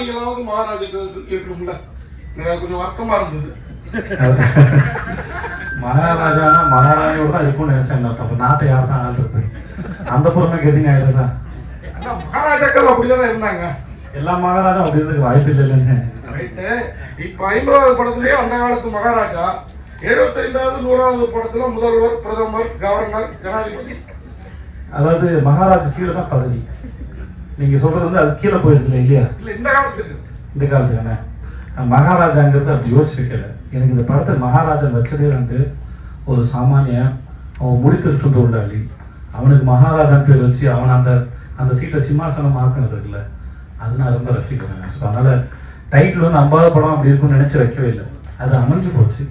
மகாராஜுக்கு இருக்கணும்ல. எனக்கு கொஞ்சம் வருத்தமா இருந்தது. மகாராஜானா மகாராணியோட தான் இருக்கும்னு நினைச்சேன் அப்ப நாட்டை யார் தான் ஆள்றது? அந்த பொறுமை கதிங்க ஆயிடுதா ஆனா மகாராஜாக்கள் அப்படிதானே இருந்தாங்க. எல்லா மகாராஜா அப்படி இருந்ததுக்கு வாய்ப்பு இல்லைன்னு இப்ப ஐம்பதாவது படத்திலேயே அந்த காலத்து மகாராஜா எழுபத்தைந்தாவது நூறாவது படத்துல முதல்வர் பிரதமர் கவர்னர் ஜனாதிபதி. அதாவது மகாராஜ் கீழே தான் பதவி. நீங்க சொல்றது வந்து அது கீழே போயிடுது இல்லையா? இல்ல இந்த காலத்துக்கு இந்த காலத்துக்கு என்ன? மகாராஜாங்கிறது அப்படி யோசிச்சிருக்கல எனக்கு இந்த படத்தை மகாராஜா வச்சதே வந்து ஒரு சாமானியன் அவன் முடித்திருக்கும் தொழிலாளி. அவனுக்கு மகாராஜான்னு பேர் வச்சு அவன் அந்த அந்த சீட்டை சிம்மாசனம் ஆக்கினது இருக்குல்ல அது நான் ரொம்ப ரசிக்கிறேன் ஸோ அதனால டைட்டில் வந்து ஐம்பது படம் அப்படி இருக்கும்னு நினைச்சு வைக்கவே இல்லை. அது அமைஞ்சு போச்சு.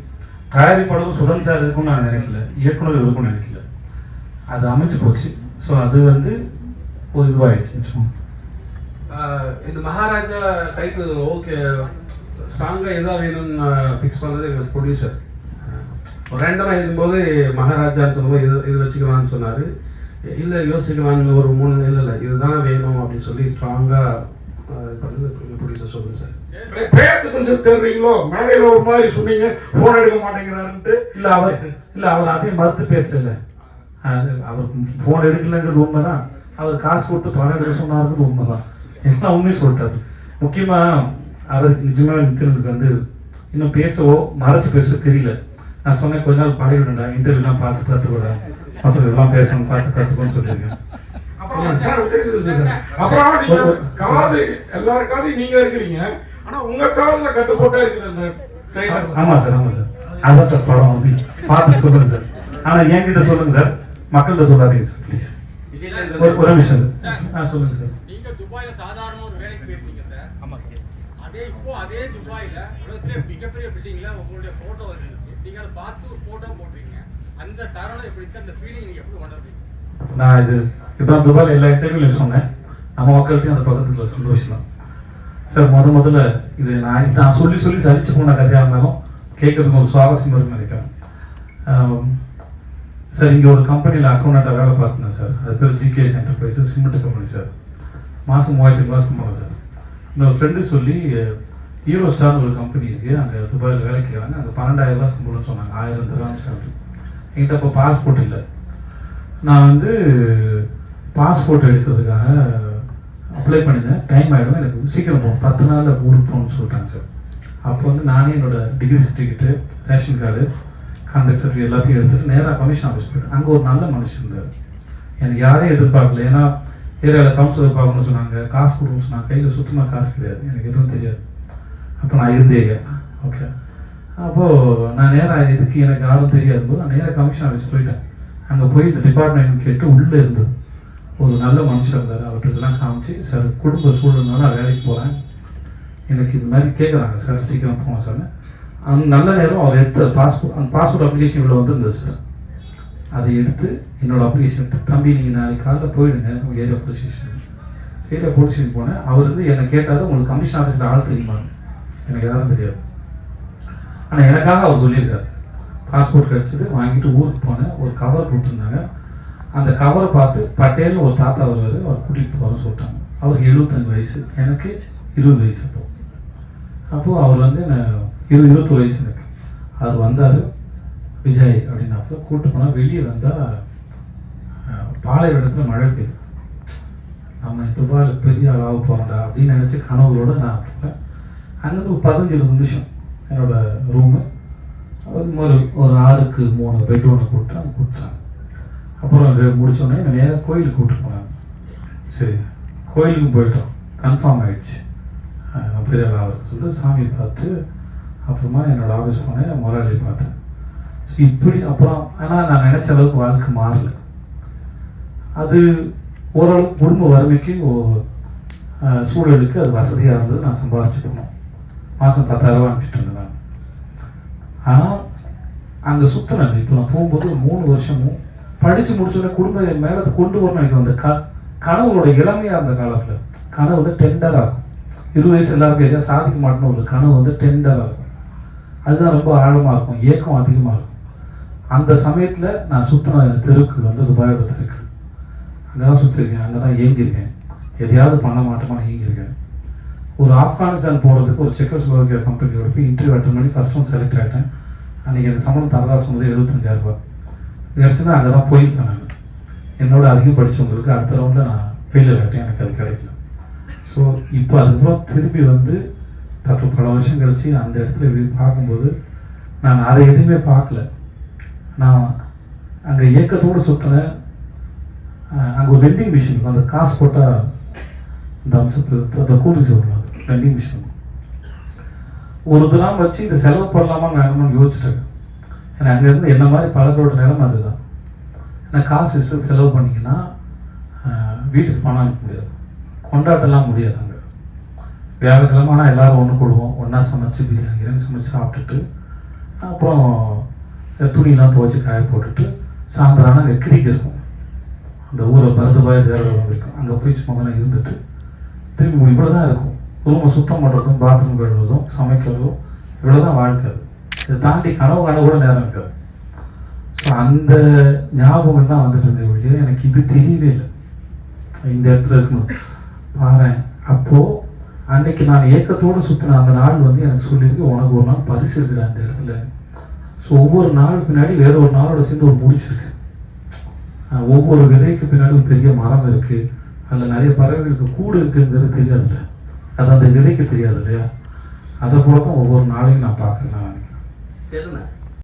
தயாரிப்பாளரும் சுதன் சார் இருக்கும்னு நான் நினைக்கல. இயக்குனர் இருக்கும்னு நினைக்கல. அது அமைஞ்சு போச்சு. ஸோ அது வந்து ஒரு இதுவாகிடுச்சு இந்த மகாராஜா டைட்டில் ஓகே ஸ்ட்ராங்காக எதா வேணும்னு ஃபிக்ஸ் பண்ணது எங்கள் ப்ரொடியூசர் ஒரு ரேண்டமாக இருக்கும்போது மகாராஜான்னு சொல்லும்போது இது இது வச்சுக்கலாம்னு சொன்னார். இல்லை யோசிக்கலாம்னு ஒரு மூணு இல்லை இல்லை இதுதான் வேணும் அப்படின்னு சொல்லி ஸ்ட்ராங்காக பண்ணது ப்ரொடியூசர் சொல்லுங்கள் சார். பேச்சு கொஞ்சம் தெரிறீங்களோ மேலையில ஒரு மாதிரி சொன்னீங்க போன் எடுக்க மாட்டேங்கிறாருன்ட்டு. இல்ல அவர் இல்ல அவர் அதையும் மறுத்து பேசல. அது அவருக்கு போன் எடுக்கலங்கிறது உண்மைதான். அவர் காசு கொடுத்து பணம் எடுக்க சொன்னாருங்கிறது உண்மைதான். எல்லாம் சொல்லிட்டாரு. முக்கியமா அவருக்கு நிஜமா நித்தினுக்கு வந்து இன்னும் பேசவோ மறைச்சு பேச தெரியல. நான் சொன்னேன் கொஞ்ச நாள் பழகிடுண்டா இன்டர்வியூலாம் பார்த்து கற்றுக்கூட மற்ற எல்லாம் பேசணும் பார்த்து கற்றுக்கோன்னு சொல்லியிருக்கேன். அப்புறம் காது காதையும் நீங்க இருக்கிறீங்க. ஆனா உங்க காதுல கட்டு போட்டே இருக்குது அந்த ட்ரெயினர் ஆமா சார் ஆமா சார். அதான் சார் படம் வந்து. பார்த்து சொல்லுங்க சார். ஆனா என்கிட்ட சொல்லுங்க சார். மக்கள்கிட்ட சொல்லாதீங்க சார் ப்ளீஸ் ஒரு ஒரு நிமிஷம் சார். ஆ சொல்லுங்க சார். துபாயில சாதாரண ஒரு வேலைக்கு போயிருந்தீங்க சார். ஆமா சார். அதே இப்போ அதே துபாயில உலகத்திலே மிகப்பெரிய பில்டிங்ல உங்களுடைய போட்டோ இருந்துச்சு நீங்க அதை பார்த்து ஒரு போட்டோ போட்டிருக்கீங்க. அந்த தருணம் எப்படி? அந்த ஃபீலிங் நீங்க எப்படி உணர்றீங்க? நான் இது இப்போ துபாயில் எல்லா இன்டர்வியூலையும் சொன்னேன். நம்ம மக்கள்கிட்டையும் அந்த பக்கத்துல சந்தோஷம் சார் முத முதல்ல இது நான் நான் சொல்லி சொல்லி சலிச்சு போன கதையாக இருந்தாலும் கேட்கறதுக்கு ஒரு சுவாரஸ்யம் இருக்குன்னு நினைக்கிறேன். சார் இங்கே ஒரு கம்பெனியில் அக்கௌண்ட்டாக வேலை பார்த்துருந்தேன் சார். அது பேர் GKS enterprises cement company sir. மாதம் மூவாயிரத்து மாதம் போகிறேன் சார். இன்னொரு ஃப்ரெண்டு சொல்லி ஹீரோ ஸ்டார் ஒரு கம்பெனி இருக்குது அங்கே துபாயில் வேலைக்கு வராங்க அங்கே பன்னெண்டாயிரம் ரூபா சம்பளம்னு சொன்னாங்க. ஆயிரம் தருவாங்க சேலரி என்கிட்ட அப்போ பாஸ்போர்ட் இல்லை. நான் வந்து பாஸ்போர்ட் எடுக்கிறதுக்காக அப்ளை பண்ணியிருந்தேன் டைம் ஆகிடும் எனக்கு சீக்கிரம் போகும் பத்து நாளில் ஊருக்கு போகணும்னு சொல்லிட்டாங்க சார். அப்போ வந்து நானே என்னோட degree certificate ration card contact certificate எல்லாத்தையும் எடுத்துகிட்டு நேராக கமிஷன் ஆஃபீஸ் போயிட்டேன் அங்கே ஒரு நல்ல மனுஷன் இருந்தார். எனக்கு யாரையும் எதிர்பார்க்கல. ஏன்னா ஏரியாவில் கவுன்சிலர் பார்க்கணும்னு சொன்னாங்க. காசு கொடுக்கணும்னு சொன்னாங்க. கையில் சுத்தமாக காசு கிடையாது. எனக்கு எதுவும் தெரியாது. அப்போ நான் இருந்தேங்க ஓகே அப்போது நான் நேராக இதுக்கு எனக்கு யாரும் தெரியாது போது நான் நேராக கமிஷன் ஆஃபீஸ் போயிட்டேன். அங்கே போய் இந்த டிபார்ட்மெண்ட் கேட்டு உள்ளே இருந்தது. ஒரு நல்ல மனுஷன் இருந்தார். அவர்கிட்ட இதெல்லாம் காமிச்சு சார் குடும்ப சூழல்னால நான் வேலைக்கு போகிறேன் எனக்கு இது மாதிரி கேட்குறாங்க சார் சீக்கிரம் போங்க சார் அந்த நல்ல நேரம் அவர் எடுத்த பாஸ்போர்ட் அந்த பாஸ்போர்ட் அப்ளிகேஷன் இவ்வளோ வந்துருந்தது சார் அதை எடுத்து என்னோட அப்ளிகேஷன் தம்பி நீங்கள் நாளைக்கு காலைல போயிடுங்க உங்கள் area police station area police station போனேன். அவர் வந்து என்னை கேட்டால் உங்களுக்கு கமிஷன் ஆஃபீஸில் ஆள் தெரியுமா எனக்கு எதாவது தெரியாது. ஆனால் எனக்காக அவர் சொல்லியிருக்காரு. பாஸ்போர்ட் கிடச்சிது வாங்கிட்டு ஊருக்கு போனேன். ஒரு கவர் கொடுத்துருந்தாங்க. அந்த கவரை பார்த்து பட்டேல்னு ஒரு தாத்தா வருவார். அவர் கூட்டிகிட்டு போகிறோம் சொல்லிட்டாங்க. அவருக்கு எழுபத்தஞ்சு வயசு. எனக்கு இருபது வயசு அப்போது அப்போது அவர் வந்து என்ன இரு இருபத்தொரு வயசு எனக்கு. அவர் வந்தார். விஜய் அப்படின்னாப்ப கூட்டு போனால் வெளியே வந்தால் பாலைவனத்தில் மழை பெய்யுது. நம்ம துபாயில் பெரிய ஆளாக போகிறோம்டா அப்படின்னு நினச்சி கனவுகளோட நான் போகிறேன் அங்கேருந்து ஒரு பதினஞ்சு இருபது நிமிஷம் என்னோட ரூமு அது மாதிரி ஒரு ஆறுக்கு மூணு பெட் ஒன்று கொடுத்தாங்க கொடுத்தாங்க அப்புறம் முடித்தோடனே முடிச்சோடனே நேராக கோயிலுக்கு கூப்பிட்டு போனாங்க சரி கோயிலுக்கு போயிட்டோம். கன்ஃபார்ம் ஆகிடுச்சு பெரிய ஆளாக சொல்லிட்டு சாமி பார்த்து அப்புறமா என்னோட ஆஃபீஸ் போனேன் முதலாளி பார்த்தேன் இப்படி அப்புறம் ஆனால் நான் நினச்ச அளவுக்கு வாழ்க்கை மாறல. அது ஓரளவுக்கு குடும்ப வறுமைக்கு ஓ- சூழலுக்கு அது வசதியாக இருந்தது. நான் சம்பாதிச்சு போனோம் மாதம் பத்தாயிரம் ரூபா அனுப்பிச்சிட்டு இருந்தேன் நான். ஆனால் அங்கே சுற்றினேன் இப்போ நான் போகும்போது ஒரு மூணு வருஷமும் படித்து முடிச்சோடனே குடும்ப மேலே கொண்டு வரணும் எனக்கு அந்த க கனவுகளோட இளமையாக இருந்த காலத்தில் கனவு வந்து டெண்டராக இருக்கும். இருபது வயசு எல்லாருக்கும் எதாவது சாதிக்க மாட்டேன்னு ஒரு கனவு வந்து டெண்டராக இருக்கும். அதுதான் ரொம்ப ஆழமாக இருக்கும். ஏக்கம் அதிகமாக இருக்கும். அந்த சமயத்தில் நான் சுற்றின தெருக்கு வந்து துபாயோட தெருக்கு அங்கே தான் சுற்றிருக்கேன் அங்கே தான் ஏங்கியிருக்கேன் எதையாவது பண்ண மாட்டோமா ஏங்கியிருக்கேன் ஒரு ஆப்கானிஸ்தான் போகிறதுக்கு ஒரு செக்கோஸ்லோவாக்கியா கம்பெனியோட போய் இன்டர்வியூ அட்டன் பண்ணி ஃபஸ்ட் ஒன் செலக்ட் ஆகிட்டேன் அன்றைக்கி எனக்கு சம்பளம் தரதா சொன்னது எழுபத்தஞ்சாயிரரூபா ரூபாய். கிடச்சுன்னா அங்கே தான் போயிருக்கேன் நான். என்னோட அதிகம் படித்தவங்களுக்கு அடுத்த ரவுண்டில் நான் ஃபெயிலியர் ஆகிட்டேன் எனக்கு அது கிடைக்கல. ஸோ இப்போ அதுக்கப்புறம் திரும்பி வந்து பத்து பல வருஷம் கழிச்சு அந்த இடத்துல பார்க்கும்போது நான் அதை எதுவுமே பார்க்கல. நான் அங்கே இயக்கத்தோடு சுற்றுறேன் அங்கே ஒரு வெண்டிங் மிஷின் அந்த காசு போட்டால் இந்த அம்சத்து அந்த கூலிங் வரும் வெண்டிங் மிஷின் ஒரு தினம் வச்சு இந்த செலவு பண்ணலாமா வேணும்னு யோசிச்சிட்டேன். ஏன்னா அங்கேருந்து என்ன மாதிரி பலரோட நிலைமை அதுதான். ஏன்னா காசு இஷ்டம் செலவு பண்ணிங்கன்னா வீட்டுக்கு பணம் அனுப்ப முடியாது. கொண்டாட்டலாம் முடியாது அங்கே. வியாழக்கிழமை ஆனால் எல்லாரும் ஒன்று கூடுவோம் ஒன்றா சமைச்சு பிரியாணி இறங்கி சமைச்சு சாப்பிட்டுட்டு அப்புறம் துணியெல்லாம் துவைச்சி காய போட்டுட்டு சாயந்தரம் அங்கே கிரிக்கு இருக்கும். அந்த ஊரை பரதுபாய் தேர்தல் இருக்கும். அங்கே போய் சும்மா கொஞ்சம் இருந்துட்டு திரும்பி இவ்வளோ தான் இருக்கும். ரூமை சுத்தம் பண்ணுறதும் பாத்ரூம் கழுவுறதும் சமைக்கிறதும் இவ்வளோ தான் வாழ்க்கை இதை தாண்டி கனவு காண கூட நேரம் இருக்காது. ஸோ அந்த ஞாபகம் தான் வந்துட்டு இருந்தது ஒழிய எனக்கு இது தெரியவே இல்லை. இந்த இடத்துல இருக்கணும் பாரு அப்போ அன்னைக்கு நான் ஏக்கத்தோடு சுற்றின அந்த நாள் வந்து எனக்கு சொல்லியிருக்கு உனக்கு ஒரு நாள் பரிசு இருக்கிற அந்த இடத்துல. ஸோ ஒவ்வொரு நாள் பின்னாடி வேற ஒரு நாளோட சேர்ந்து ஒரு முடிச்சிருக்கு. ஒவ்வொரு விதைக்கு பின்னாடி ஒரு பெரிய மரம் இருக்கு. அதில் நிறைய பறவைகளுக்கு கூடு இருக்குங்கிறது தெரியாதுல்ல. அது அந்த விதைக்கு தெரியாது இல்லையா? அதை போல தான் ஒவ்வொரு நாளையும் நான் பார்க்குறேன் நான் நினைக்கிறேன்.